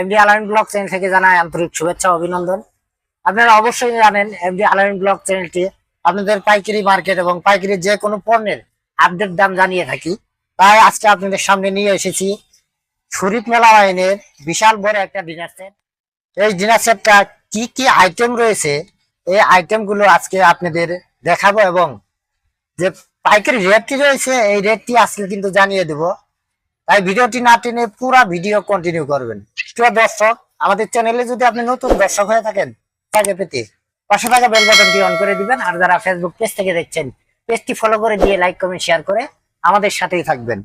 MD আলাইন blog channel থেকে জানাই আন্তরিক শুভেচ্ছা, অভিনন্দন। আপনারা অবশ্যই জানেন এমডি আলাইন ব্লগ চ্যানেলটি আপনাদের পাইকারি মার্কেট এবং পাইকারি যে কোনো পণ্যের আপডেট দাম জানিয়ে থাকি। তাই আজকে আপনাদের সামনে নিয়ে এসেছি শরীফ মেলা আইনের বিশাল বড় একটা ডিনার সেট। এই ডিনার সেটটা কি কি আইটেম রয়েছে, এই আইটেমগুলো আজকে আপনাদের দেখাবো এবং যে পাইকারি রেটটি রয়েছে, এই রেটটি আজকে কিন্তু জানিয়ে দেব। তাই ভিডিওটি না টেনে পুরো ভিডিও কন্টিনিউ করবেন। প্রিয় দর্শক, আমাদের চ্যানেলে যদি আপনি নতুন দর্শক হয়ে থাকেন, তাকে পেতে পাশে থাকা বেল বাটনটি অন করে দিবেন আর যারা ফেসবুক পেজ থেকে দেখছেন পেজটি ফলো করে দিয়ে লাইক কমেন্ট শেয়ার করে আমাদের সাথেই থাকবেন।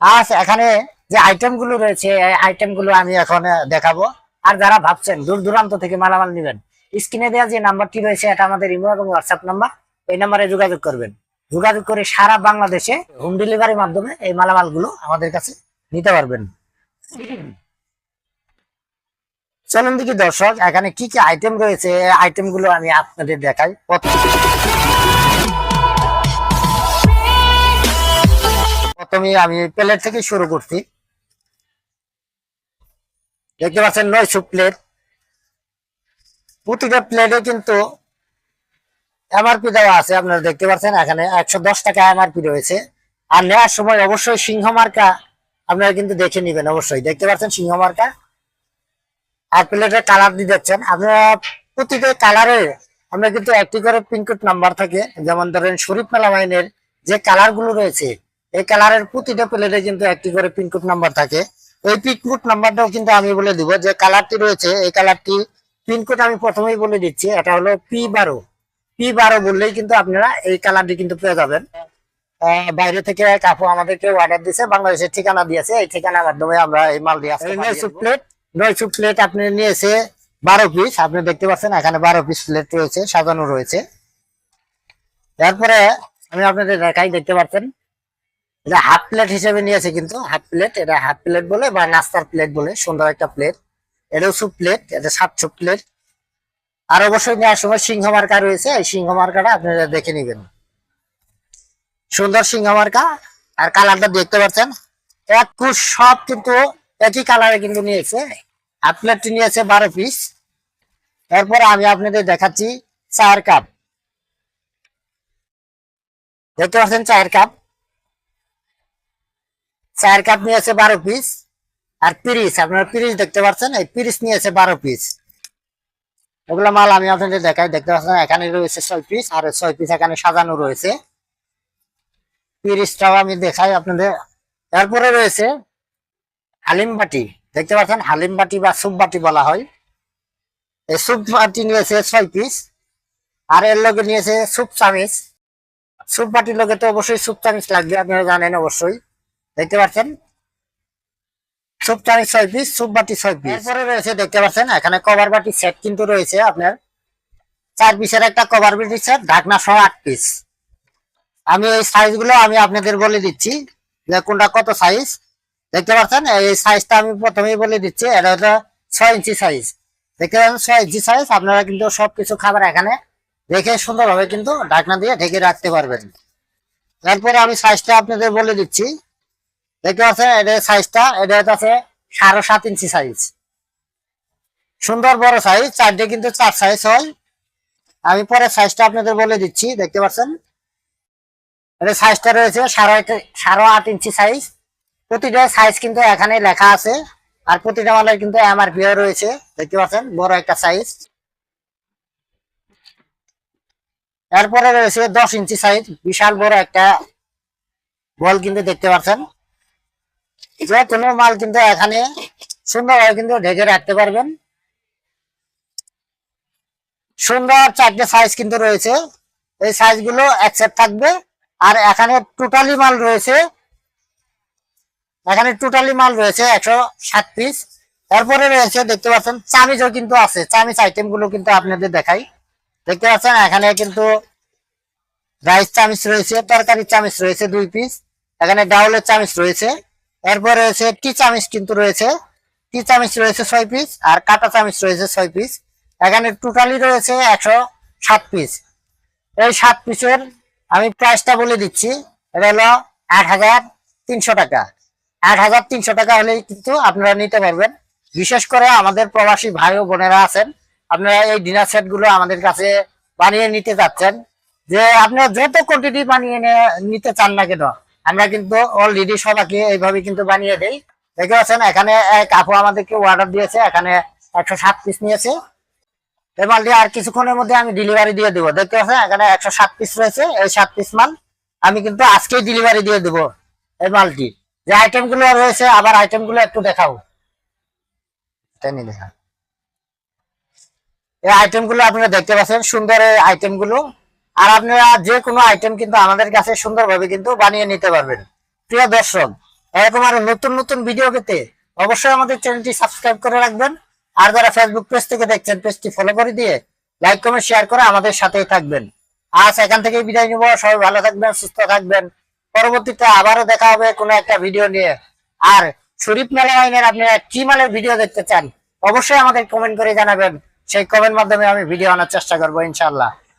আজ এখানে যে আইটেমগুলো রয়েছে, এই আইটেমগুলো আমি এখন দেখাবো। আর যারা ভাবছেন দূর দূরান্ত থেকে মালামাল নেবেন স্ক্রিনে দেওয়া যে নাম্বারটি রয়েছে, এটা আমাদের ইমো এবং হোয়াটসঅ্যাপ নাম্বার এই নাম্বারে যোগাযোগ করবেন। যোগাযোগ করে সারা বাংলাদেশে হোম ডেলিভারির মাধ্যমে এই মালামালগুলো আমাদের কাছে নিতে পারবেন। চলুন দেখি দর্শক, এখানে কি কি আইটেম রয়েছে? এই আইটেমগুলো আমি আপনাদের দেখাই। প্রথমে আমি প্লেট থেকে শুরু করছি। দেখতে পাচ্ছেন নয়শো প্লেট প্রতিটা প্লেটে কিন্তু এমআরপি দেওয়া আছে, আপনারা দেখতে পাচ্ছেন, এখানে একশো দশ টাকা এমআরপি রয়েছে। আর নেওয়ার সময় অবশ্যই সিংহ মার্কা আপনারা কিন্তু দেখে নিবেন, অবশ্যই। দেখতে পাচ্ছেন সিংহ মার্কা। আর প্লেটের কালার দিয়ে যাচ্ছেন আপনারা প্রতিটা কালারে আমরা কিন্তু একটি করে পিনকোড নাম্বার থাকে। যেমন ধরেন, শরীফ মেলা মাইনের যে কালারগুলো রয়েছে, এই কালারের প্রতিটা প্লেটে কিন্তু একটি করে পিনকোড নাম্বার থাকে। এই পিনকোড নাম্বারটাও কিন্তু আমি বলে দিব যে কালারটি রয়েছে, এই কালারটি পিনকোড আমি প্রথমেই বলে দিচ্ছি। এটা হলো পি বারো। পি বারো বললেই কিন্তু আপনারা এই কালারটি কিন্তু পেয়ে যাবেন। আহ, বাইরে থেকে কাপু আমাদেরকে অর্ডার দিয়েছে বাংলাদেশের ঠিকানা দিয়েছে। এই ঠিকানার মাধ্যমে আমরা এই মাল দিয়ে আসছি নয়শো প্লেট নয়শো প্লেট আপনি নিয়েছে বারো পিস আপনি দেখতে পাচ্ছেন এখানে বারো পিস প্লেট রয়েছে সাজানো রয়েছে। তারপরে আমি আপনাদের দেখাই দেখতে পাচ্ছেন? এটা হাফ প্লেট হিসেবে নিয়েছে কিন্তু হাফ প্লেট এটা হাফ প্লেট বলে বা নাস্তার প্লেট বলে সুন্দর একটা প্লেট এটাও সুপ প্লেট এটা সাত সাতশো প্লেট আর অবশ্যই নেওয়ার সময় সিংহ মার্কা রয়েছে, এই সিংহ মার্কাটা আপনারা দেখে নেবেন। সুন্দর সিংহ মার্কা, আর কালারটা দেখতে পাচ্ছেন এক কুশ সব কিন্তু একই কালারে কিন্তু নিয়েছে। প্লেটটি নিয়েছে বারো পিস এরপর আমি আপনাদের দেখাচ্ছি চায়ের কাপ দেখতে পাচ্ছেন চায়ের কাপ চায়ের কাপ নিয়েছে বারো পিস আর পিরিস আপনারা পিরিস দেখতে পাচ্ছেন, এই পিরিস নিয়েছে বারো পিস এগুলো মাল আমি আপনাদের দেখাই, দেখতে পাচ্ছেন, এখানে রয়েছে ছয় পিস আর ছয় পিস এখানে সাজানো রয়েছে। পিরিসটাও আমি দেখাই আপনাদের। তারপরে রয়েছে হালিম বাটি, দেখতে পাচ্ছেন, হালিম বাটি বা সুপ বাটি বলা হয়। এই সুপ বাটি নিয়েছে ছয় পিস আর এর লগে নিয়েছে সুপ চামিচ। সুপ বাটির লগে তো অবশ্যই সুপ চামিচ লাগবে, আপনারা জানেন অবশ্যই। দেখতে পাচ্ছেন সুপ চামিচ ছয় পিস সুপ বাটি ছয় পিস এরপরে রয়েছে, দেখতে পাচ্ছেন, এখানে কভার বাটি সেট কিন্তু রয়েছে আপনার। চার পিসের একটা কভার বাটি সেট ঢাকনা সহ আট পিস আমি এই সাইজগুলো আমি আপনাদের বলে দিচ্ছি, যে কোনটা কত সাইজ দেখতে পাচ্ছেন, এই সাইজটা আমি প্রথমেই বলে দিচ্ছি, এটা হলো ছয় ইঞ্চি সাইজ দেখতে পাচ্ছেন, ছয় ইঞ্চি সাইজ আপনারা কিন্তু সবকিছু খাবার এখানে রেখে সুন্দরভাবে কিন্তু ঢাকনা দিয়ে ঢেকে রাখতে পারবেন। তারপরে আমি সাইজটা আপনাদের বলে দিচ্ছি দেখতে পাচ্ছেন এটা সাইজটা হচ্ছে সাড়ে সাত ইঞ্চি সাইজ সুন্দর বড় সাইজ চারটে কিন্তু চার সাইজ হয়। আমি পরে সাইজটা আপনাদের বলে দিচ্ছি, দেখতে পাচ্ছেন? সাইজটা রয়েছে সাড়ে সাড়ে আট ইঞ্চি সাইজ প্রতিটা সাইজ কিন্তু এখানে লেখা আছে, আর প্রতিটা মালের কিন্তু এমআরপি রয়েছে, দেখতে পাচ্ছেন? বড় একটা সাইজ এরপরে রয়েছে দশ ইঞ্চি সাইজ বিশাল বড় একটা বল কিন্তু দেখতে পাচ্ছেন। যে মাল কিন্তু এখানে সুন্দরভাবে কিন্তু ঢেকে রাখতে পারবেন। সুন্দর চারটে সাইজ কিন্তু রয়েছে। এই সাইজগুলো থাকবে। আর এখানে টোটালি মাল রয়েছে। এখানে টোটালি মাল রয়েছে একশো সাত পিস তারপরে রয়েছে, দেখতে পাচ্ছেন, চামিচও কিন্তু আছে। চামিচ আইটেমগুলো কিন্তু আপনাদের দেখাই। দেখতে পাচ্ছেন, এখানে কিন্তু রাইস চামিচ রয়েছে তরকারি চামিচ রয়েছে দুই পিস এখানে ডাউলের চামিচ রয়েছে। এরপর রয়েছে টি চামিচ কিন্তু রয়েছে। টি চামিচ রয়েছে ছয় পিস আর কাটা চামিচ রয়েছে ছয় পিস এখানে টোটালি রয়েছে একশো সাত পিস এই সাত পিসের আমি প্রাইসটা বলে দিচ্ছি। এটা হলো আট হাজার তিনশো টাকা। আট হাজার তিনশো টাকা হলেই কিন্তু আপনারা নিতে পারবেন। বিশেষ করে আমাদের প্রবাসী ভাই ও বোনেরা আছেন, আপনারা এই ডিনার সেটগুলো আমাদের কাছে বানিয়ে নিতে চাচ্ছেন যে আপনারা যত কোয়ান্টিটি বানিয়ে নিতে চান না কেন আমরা কিন্তু অলরেডি সবাইকে এইভাবে কিন্তু বানিয়ে দেই। দেখতে পাচ্ছেন, এখানে এক আপু আমাদেরকে অর্ডার দিয়েছে, এখানে একশো সাত পিস নিয়েছে। এই মালটি আর কিছুক্ষণের মধ্যে আমি ডেলিভারি দিয়ে দেবো। দেখতে পাচ্ছেন, এখানে একশো সাত পিস রয়েছে, এই সাত পিস মাল আমি কিন্তু আজকেই ডেলিভারি দিয়ে দেবো এই মালটি। যে আইটেমগুলো রয়েছে, আবার আইটেমগুলো একটু দেখাও। দেখা। এই আইটেমগুলো আপনারা দেখতে পাচ্ছেন, সুন্দর এই আইটেমগুলো আর আপনারা যে কোনো আইটেম কিন্তু আমাদের কাছে সুন্দরভাবে কিন্তু বানিয়ে নিতে পারবেন। প্রিয় দর্শক, এরকম আরও নতুন নতুন ভিডিও পেতে অবশ্যই আমাদের চ্যানেলটি সাবস্ক্রাইব করে রাখবেন। আর যারা ফেসবুক পেজ থেকে দেখছেন পেজটি ফলো করে দিয়ে লাইক কমেন্ট শেয়ার করে আমাদের সাথেই থাকবেন। আজ এখান থেকে বিদায় নিব। সবাই ভালো থাকবেন, সুস্থ থাকবেন। পরবর্তীতে আবারও দেখা হবে কোনো একটা ভিডিও নিয়ে। আর শরীফ মেলা আইনের আপনারা কি মালের ভিডিও দেখতে চান, অবশ্যই আমাদের কমেন্ট করে জানাবেন। সেই কমেন্ট মাধ্যমে আমি ভিডিও আনার চেষ্টা করব ইনশাল্লাহ